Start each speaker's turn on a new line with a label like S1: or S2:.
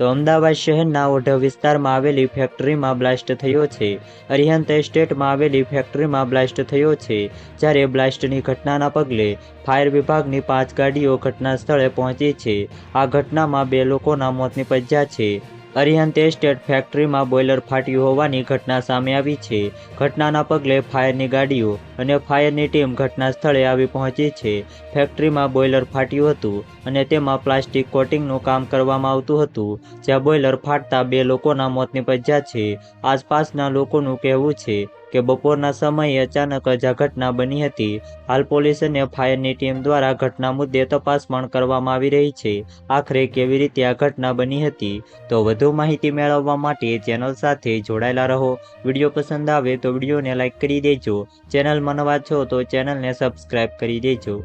S1: તો અમદાવાદ શહેરના ઓઢવ વિસ્તારમાં આવેલી ફેક્ટરીમાં બ્લાસ્ટ થયો છે. અરિહંત એસ્ટેટમાં આવેલી ફેક્ટરીમાં બ્લાસ્ટ થયો છે. જ્યારે બ્લાસ્ટની ઘટનાના પગલે ફાયર વિભાગની પાંચ ગાડીઓ ઘટના સ્થળે પહોંચી છે. આ ઘટનામાં બે લોકોના મોત નિપજ્યા છે. અરિહંત સ્ટેટ ફેક્ટરીમાં બોઇલર ફાટ્યું હોવાની ઘટના સામે આવી છે. ઘટનાના પગલે ફાયરની ગાડીઓ અને ફાયરની ટીમ ઘટના સ્થળે આવી પહોંચી છે. ફેક્ટરીમાં બોઇલર ફાટ્યું હતું અને તેમાં પ્લાસ્ટિક કોટિંગનું કામ કરવામાં આવતું હતું, જ્યાં બોઇલર ફાટતા બે લોકોના મોત નિપજ્યા છે. આસપાસના લોકોનું કહેવું છે કે બપોરના સમયે અચાનક જ આ ઘટના બની હતી. હાલ પોલીસ અને ફાયરની ટીમ દ્વારા ઘટના મુદ્દે તપાસ પણ કરવામાં આવી રહી છે. આખરે કેવી રીતે આ ઘટના બની હતી? તો વધુ માહિતી મેળવવા માટે ચેનલ સાથે જોડાયેલા રહો. વીડિયો પસંદ આવે તો વિડીયોને લાઇક કરી દેજો. ચેનલમાં નવા છો તો ચેનલને સબસ્ક્રાઇબ કરી દેજો.